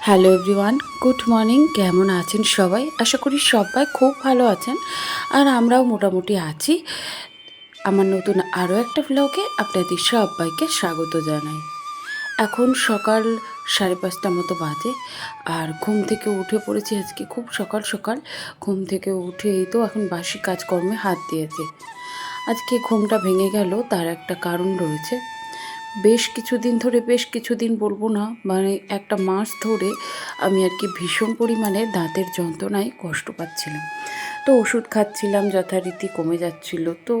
Hello everyone good morning কেমন আছেন সবাই? আশা করি সবাই খুব ভালো আছেন। আর আমরাও মোটামুটি আছি। আমার নতুন আরও একটা ব্লগে আপনাদের সবাইকে স্বাগত জানাই। এখন সকাল সাড়ে পাঁচটা মতো বাজে। আর ঘুম থেকে উঠে পড়েছি আজকে, খুব সকাল সকাল। ঘুম থেকে উঠে এই তো এখন বাসি কাজকর্মে হাত দিয়েছে। আজকে ঘুমটা ভেঙে গেল, তার একটা কারণ রয়েছে। বেশ কিছুদিন ধরে, বেশ কিছুদিন বলব না মানে একটা মাস ধরে আমি আর কি ভীষণ পরিমাণে দাঁতের যন্ত্রণায় কষ্ট পাচ্ছিলাম। তো ওষুধ খাচ্ছিলাম, যথারীতি কমে যাচ্ছিল। তো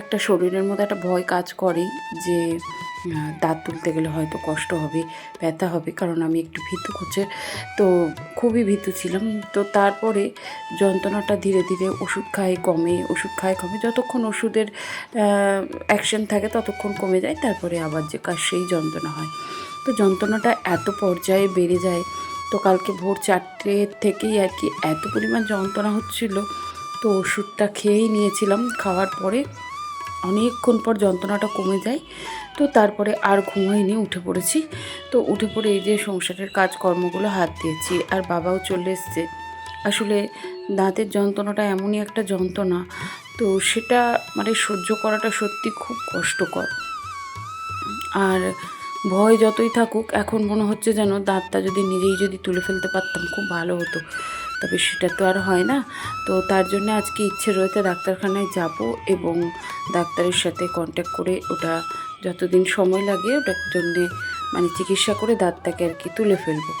একটা শরীরের মধ্যে একটা ভয় কাজ করেই যে দাঁত তুলতে গেলে হয়তো কষ্ট হবে, ব্যথা হবে, কারণ আমি একটু ভীতু খুঁজে তো খুবই ভীতু ছিলাম। তো তারপরে যন্ত্রণাটা ধীরে ধীরে ওষুধ খায় কমে, ওষুধ খায় কমে। যতক্ষণ ওষুধের অ্যাকশন থাকে ততক্ষণ কমে যায়। তারপরে আবার যে কাজ সেই যন্ত্রণা হয়। তো যন্ত্রণাটা এত পর্যায়ে বেড়ে যায় কালকে ভোর চারটে থেকেই আর কি এত পরিমাণ যন্ত্রণা হচ্ছিল, তো ওষুধটা খেয়েই নিয়েছিলাম। খাওয়ার পরে অনেকক্ষণ পর যন্ত্রণাটা কমে যায়, তো তারপরে আর ঘুমাইনি, উঠে পড়েছি। তো উঠে পড়ে এই যে সংসারের কাজকর্মগুলো হাত দিয়েছি, আর বাবাও চলে এসছে। আসলে দাঁতের যন্ত্রণাটা এমনই একটা যন্ত্রণা, তো সেটা মানে সহ্য করাটা সত্যি খুব কষ্টকর। আর ভয় যতই থাকুক, এখন মনে হচ্ছে যেন দাঁতটা যদি নিজেই যদি তুলে ফেলতে পারতাম খুব ভালো হতো। তবে সেটা তো আর হয় না। তো তার জন্য আজকে ইচ্ছে রয়েছে ডাক্তারখানায় যাব এবং ডাক্তারের সাথে কন্ট্যাক্ট করে ওটা যতদিন সময় লাগে ওটার জন্যে মানে চিকিৎসা করে দাঁতটাকে আর কি তুলে ফেলব।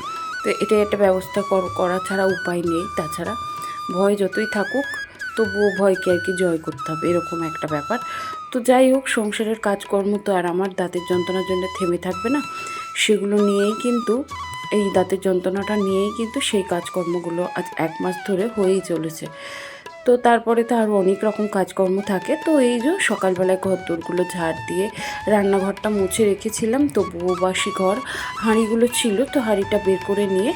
তো এটাই একটা ব্যবস্থা কর- ছাড়া উপায় নেই। তাছাড়া ভয় যতই থাকুক তবুও ভয়কে আর কি জয় করতে হবে, এরকম একটা ব্যাপার। তো যাই হোক, সংসারের কাজকর্ম তো আর আমার দাঁতের যন্ত্রণার জন্য থেমে থাকবে না। সেগুলো নিয়েই কিন্তু, এই দাঁতের যন্ত্রণাটা নিয়েই কিন্তু সেই কাজকর্মগুলো আজ এক মাস ধরে হয়েই চলেছে। তো তারপরে তো আরও অনেক রকম কাজকর্ম থাকে। তো এই যে সকালবেলায় ঘর দোরগুলো ঝাড় দিয়ে রান্নাঘরটা মুছে রেখেছিলাম তো বউবাসি ঘর, হাঁড়িগুলো ছিল, তো হাঁড়িটা বের করে নিয়ে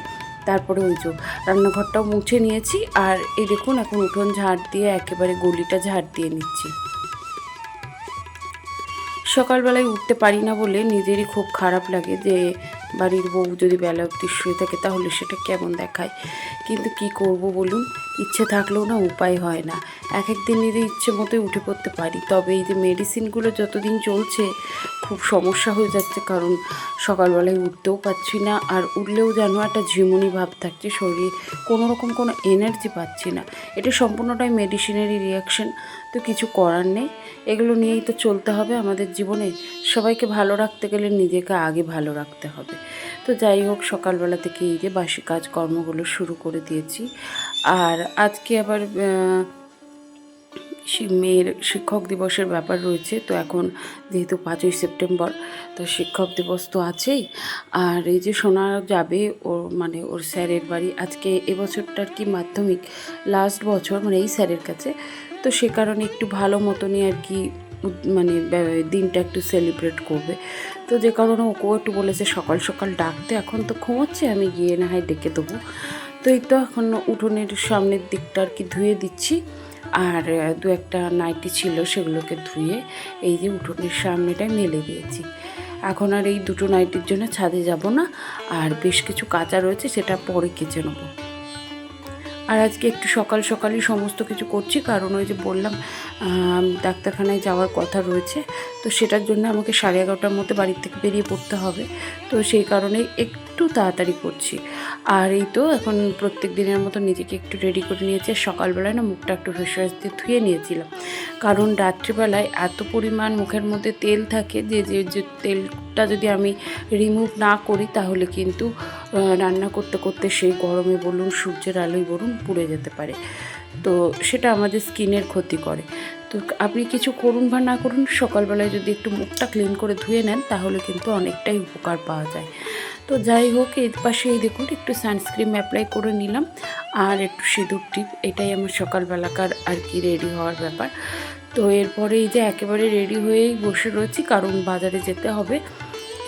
তারপরে যে রান্নাঘরটাও মুছে নিয়েছি আর এই দেখুন, এখন উঠোন ঝাড় দিয়ে একেবারে গলিটা ঝাড় দিয়ে নিচ্ছি। সকালবেলায় উঠতে পারি না বলে নিজেরই খুব খারাপ লাগে যে বাড়ির বউ যদি বেলা অবধি শুয়ে থাকে তাহলে সেটা কেমন দেখায়? কিন্তু কি করব বলুন? ইচ্ছে থাকলেও না উপায় হয় না। এক একদিন নিজে ইচ্ছে মতোই উঠে পড়তে পারি। তবে এই যে মেডিসিনগুলো যতদিন চলছে, খুব সমস্যা হয়ে যাচ্ছে কারণ সকালবেলায় উঠতেও পারছি না আর উঠলেও যেন একটা ঝিমুনি ভাব থাকছে শরীরে। কোনো রকম কোনো এনার্জি পাচ্ছি না। এটা সম্পূর্ণটাই মেডিসিনেরই রিয়াকশন তো কিছু করার নেই। এগুলো নিয়েই তো চলতে হবে আমাদের জীবনে। সবাইকে ভালো রাখতে গেলে নিজেকে আগে ভালো রাখতে হবে। তো যাই হোক, সকালবেলা থেকে এই যে বাসি কাজকর্মগুলো শুরু করে দিয়েছি। আর আজকে আবার মেয়ের শিক্ষক দিবসের ব্যাপার রয়েছে, তো এখন যেহেতু পাঁচই সেপ্টেম্বর, তো শিক্ষক দিবস তো আছেই। আর এই যে সোনা যাবে ওর মানে ওর স্যারের বাড়ি, আজকে এবছরটার কি মাধ্যমিক লাস্ট বছর মানে এই স্যারের কাছে। তো সে কারণে একটু ভালো মতনই আর কি মানে দিনটা একটু সেলিব্রেট করবে। তো যে কারণে ওকেও একটু বলেছে, সকাল সকাল ডাকতে। এখন তো ঘুমোচ্ছে, আমি গিয়ে না হয় ডেকে দেবো। তো এই তো এখন উঠোনের সামনের দিকটা আর কি ধুয়ে দিচ্ছি। আর দু একটা নাইটি ছিল সেগুলোকে ধুয়ে এই যে উঠোনের সামনেটায় মেলে দিয়েছি। এখন আর এই দুটো নাইটির জন্য ছাদে যাব না, আর বেশ কিছু কাঁচা রয়েছে সেটা পরে কেচে নেব। আর আজকে একটু সকাল সকালই সমস্ত কিছু করছি, কারণ ওই যে বললাম ডাক্তারখানায় যাওয়ার কথা রয়েছে, তো সেটার জন্য আমাকে সাড়ে এগারোটার মধ্যে বাড়ির থেকে বেরিয়ে পড়তে হবে। তো সেই কারণে একটু তাড়াতাড়ি করছি। আর এই তো এখন প্রত্যেক দিনের মতো নিজেকে একটু রেডি করে নিয়েছি সকালবেলায় না মুখটা একটু ফেস ওয়াশ দিয়ে ধুয়ে নিয়েছিলাম। কারণ রাত্রিবেলায় এত পরিমাণ মুখের মধ্যে তেল থাকে যে যে যে তেলটা যদি আমি রিমুভ না করি তাহলে কিন্তু রান্না করতে করতে সেই গরমে বলুন, সূর্যের আলোয় বলুন, পুড়ে যেতে পারে। তো সেটা আমাদের স্কিনের ক্ষতি করে। তো আপনি কিছু করুন বা না করুন, সকালবেলায় যদি একটু মুখটা ক্লিন করে ধুয়ে নেন, তাহলে কিন্তু অনেকটাই উপকার পাওয়া যায়। তো যাই হোক, এর পাশে দেখুন, একটু সানস্ক্রিন অ্যাপ্লাই করে নিলাম। আর একটু সিঁদুর টিপ, এটাই আমার সকালবেলাকার আর কি রেডি হওয়ার ব্যাপার। তো এরপরে এই যে একেবারে রেডি হয়েই বসে রয়েছি, কারণ বাজারে যেতে হবে।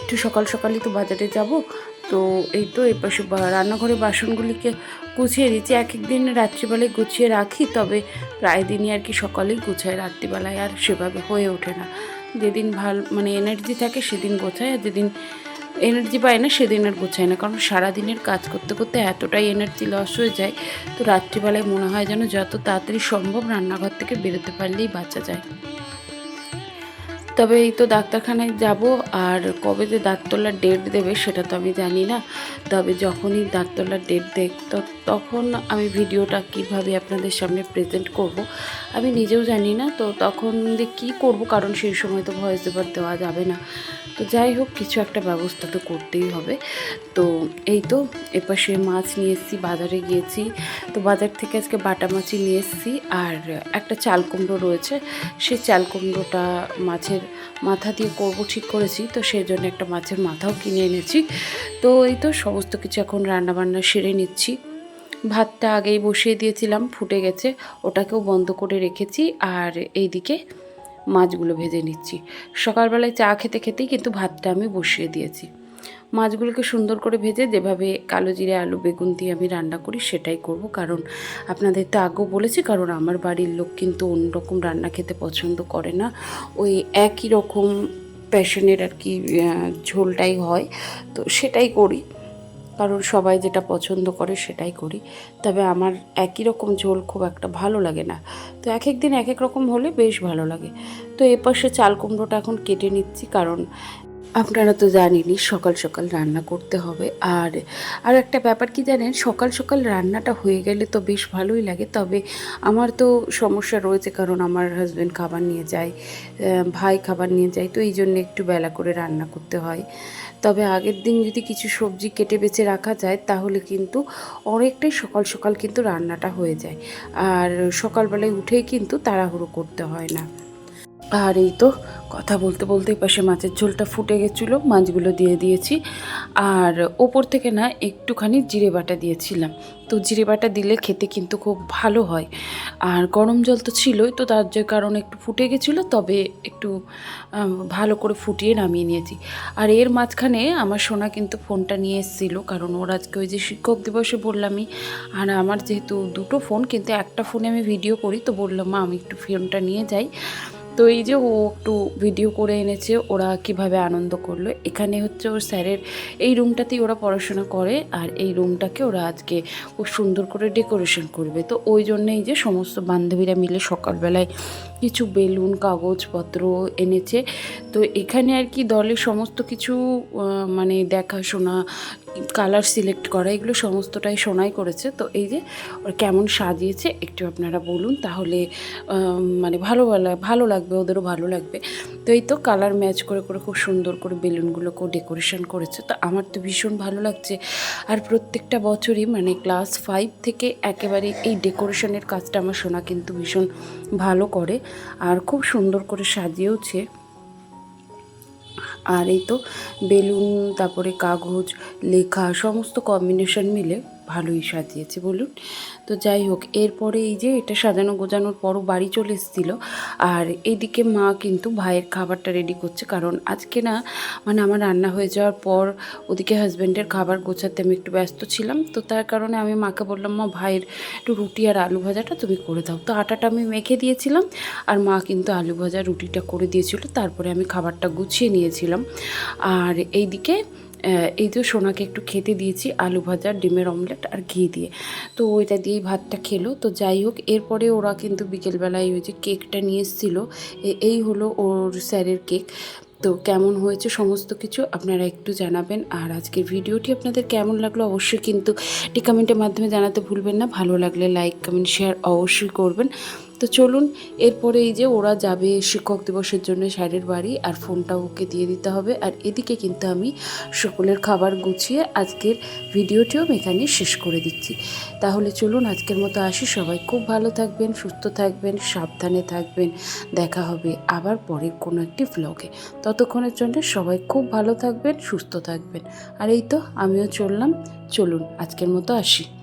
একটু সকাল সকালই তো বাজারে যাব। তো এই তো এই পাশে রান্নাঘরে বাসনগুলিকে গুছিয়ে দিচ্ছি এক এক দিন রাত্রিবেলায় গুছিয়ে রাখি, তবে প্রায় দিনই আর কি সকালেই গুছাই, রাত্রিবেলায় আর সেভাবে হয়ে ওঠে না। যেদিন ভালো মানে এনার্জি থাকে সেদিন গোছায় আর যেদিন এনার্জি পায় না, সেদিন আর গোছায় না। কারণ সারাদিনের কাজ করতে করতে এতটাই এনার্জি লস হয়ে যায়, তো রাত্রিবেলায় মনে হয় যেন যত তাড়াতাড়ি সম্ভব রান্নাঘর থেকে বেরোতে পারলেই বাঁচা যায়। তবে এই তো ডাক্তারখানায় যাব, আর কবে যে দাঁত তোলার ডেট দেবে সেটা তো আমি জানি না। তবে যখনই দাঁত তোলার ডেট দেখ, তো তখন আমি ভিডিওটা কীভাবে আপনাদের সামনে প্রেজেন্ট করব, আমি নিজেও জানি না। তো তখন যে কী করব, কারণ সেই সময় তো ভয়েস ওভার দেওয়া যাবে না। তো যাই হোক, কিছু একটা ব্যবস্থা তো করতেই হবে। তো এই তো, এপাশে মাছ নিয়ে এসেছি, বাজারে গিয়েছি। তো বাজার থেকে আজকে বাটা মাছই নিয়ে এসেছি, আর একটা চাল কুমড়ো রয়েছে। সেই চাল কুমড়োটা মাছের মাথা দিয়ে করব, ঠিক করেছি। তো সেই জন্য একটা মাছের মাথাও কিনে এনেছি। তো এই তো সমস্ত কিছু এখন রান্নাবান্না সেরে নিচ্ছি। ভাতটা আগেই বসিয়ে দিয়েছিলাম, ফুটে গেছে। ওটাকেও বন্ধ করে রেখেছি আর এইদিকে মাছগুলো ভেজে নিচ্ছি। সকালবেলায় চা খেতে খেতেই কিন্তু ভাতটা আমি বসিয়ে দিয়েছি। মাছগুলোকে সুন্দর করে ভেজে যেভাবে কালো জিরে, আলু, বেগুন দিয়ে আমি রান্না করি সেটাই করব। কারণ আপনাদের তো আগেও বলেছি, কারণ আমার বাড়ির লোক কিন্তু অন্যরকম রান্না খেতে পছন্দ করে না। ওই একই রকম প্যাশনের আর কি ঝোলটাই হয়। তো সেটাই করি। কারণ সবাই যেটা পছন্দ করে সেটাই করি। তবে আমার একই রকম ঝোল খুব একটা ভালো লাগে না। তো এক এক দিন এক এক রকম হলে বেশ ভালো লাগে। তো এপাশে চাল কুমড়োটা এখন কেটে নিচ্ছি, কারণ আপনারা তো জানেনই, সকাল সকাল রান্না করতে হবে। আর আর একটা ব্যাপার কি জানেন, সকাল সকাল রান্নাটা হয়ে গেলে তো বেশ ভালোই লাগে। তবে আমার তো সমস্যা রয়েছে, কারণ আমার হাজব্যান্ড খাবার নিয়ে যায় ভাই খাবার নিয়ে যায়, তো এই জন্য একটু বেলা করে রান্না করতে হয়। তবে আগের দিন যদি কিছু সবজি কেটে বেছে রাখা যায়, তাহলে কিন্তু অনেকটাই সকাল সকাল কিন্তু রান্নাটা হয়ে যায়। আর সকালবেলায় উঠেই কিন্তু তাড়াহুড়ো করতে হয় না। আর এই তো কথা বলতে বলতে পাশে মাছের ঝোলটা ফুটে গেছিল, মাছগুলো দিয়ে দিয়েছি। আর ওপর থেকে না একটুখানি জিরে বাটা দিয়েছিলাম। তো জিরে বাটা দিলে খেতে কিন্তু খুব ভালো হয়। আর গরম জল তো ছিলই, তো তার যে কারণে একটু ফুটে গেছিল, তবে একটু ভালো করে ফুটিয়ে নামিয়ে নিয়েছি। আর এর মাঝখানে আমার সোনা কিন্তু ফোনটা নিয়ে এসেছিল, কারণ ওর আজকে ওই যে শিক্ষক দিবসে বললামই, আর আমার যেহেতু দুটো ফোন, কিন্তু একটা ফোনে আমি ভিডিও করি, তো বললাম, মা, আমি একটু ফোনটা নিয়ে যাই। তো এই যে ও একটু ভিডিও করে এনেছে, ওরা কীভাবে আনন্দ করল, এখানে হচ্ছে ওর স্যারের এই রুমটাতেই ওরা পড়াশোনা করে, আর এই রুমটাকে ওরা আজকে খুব সুন্দর করে ডেকোরেশন করবে। তো ওই জন্যেই যে সমস্ত বান্ধবীরা মিলে সকালবেলায় কিছু বেলুন, কাগজপত্র এনেছে। তো এখানে আর কি দলের সমস্ত কিছু মানে দেখাশোনা, কালার সিলেক্ট করা, এগুলো সমস্তটাই সোনাই করেছে। তো এই যে, ওরা কেমন সাজিয়েছে, একটু আপনারা বলুন তাহলে মানে ভালো ভালো লাগবে, ওদেরও ভালো লাগবে। তো এই তো কালার ম্যাচ করে করে খুব সুন্দর করে বেলুনগুলোকেও ডেকোরেশন করেছে। তো আমার তো ভীষণ ভালো লাগছে। আর প্রত্যেকটা বছরই মানে ক্লাস ফাইভ থেকে একেবারে এই ডেকোরেশনের কাজটা আমার সোনা কিন্তু ভীষণ ভালো করে। আর খুব সুন্দর করে সাজিয়েওছে। আর এই তো বেলুন, তারপরে কাগজ, লেখা, সমস্ত কম্বিনেশন মিলে ভালোই সাজিয়েছে বলুন। তো যাই হোক, এরপরে এই যে এটা সাজানো গোজানোর পরও বাড়ি চলে এসেছিল। আর এইদিকে মা কিন্তু ভাইয়ের খাবারটা রেডি করছে। কারণ আজকে না মানে আমার রান্না হয়ে যাওয়ার পর ওদিকে হাজব্যান্ডের খাবার গোছাতে আমি একটু ব্যস্ত ছিলাম। তো তার কারণে আমি মাকে বললাম, মা, ভাইয়ের একটু রুটি আর আলু ভাজাটা তুমি করে দাও। তো আটাটা আমি মেখে দিয়েছিলাম আর মা কিন্তু আলু ভাজা রুটিটা করে দিয়েছিল। তারপরে আমি খাবারটা গুছিয়ে নিয়েছিলাম। আর এইদিকে এই তো সোনাকে একটু খেতে দিয়েছি, আলু ভাজা, ডিমের অমলেট আর ঘি দিয়ে। তো ওইটা দিয়েই ভাতটা খেলো। তো যাই হোক, এরপরে ওরা কিন্তু বিকেলবেলায় ওই যে কেকটা নিয়ে এসেছিল। এই হলো ওর স্যারের কেক। তো কেমন হয়েছে সমস্ত কিছু আপনারা একটু জানাবেন। আর আজকের ভিডিওটি আপনাদের কেমন লাগল অবশ্যই কিন্তু কমেন্টের মাধ্যমে জানাতে ভুলবেন না। ভালো লাগলে লাইক, কমেন্ট, শেয়ার অবশ্যই করবেন। তো চলুন, এরপরে এই যে ওরা যাবে শিক্ষক দিবসের জন্য স্যারের বাড়ি, আর ফোনটা ওকে দিয়ে দিতে হবে। আর এদিকে কিন্তু আমি সকলের খাবার গুছিয়ে আজকের ভিডিওটিও এখানে শেষ করে দিচ্ছি। তাহলে চলুন, আজকের মতো আসি। সবাই খুব ভালো থাকবেন, সুস্থ থাকবেন, সাবধানে থাকবেন। দেখা হবে আবার পরের কোনো একটি ভ্লগে ততক্ষণের জন্য সবাই খুব ভালো থাকবেন, সুস্থ থাকবেন। আর এই তো, আমিও চললাম। চলুন, আজকের মতো আসি।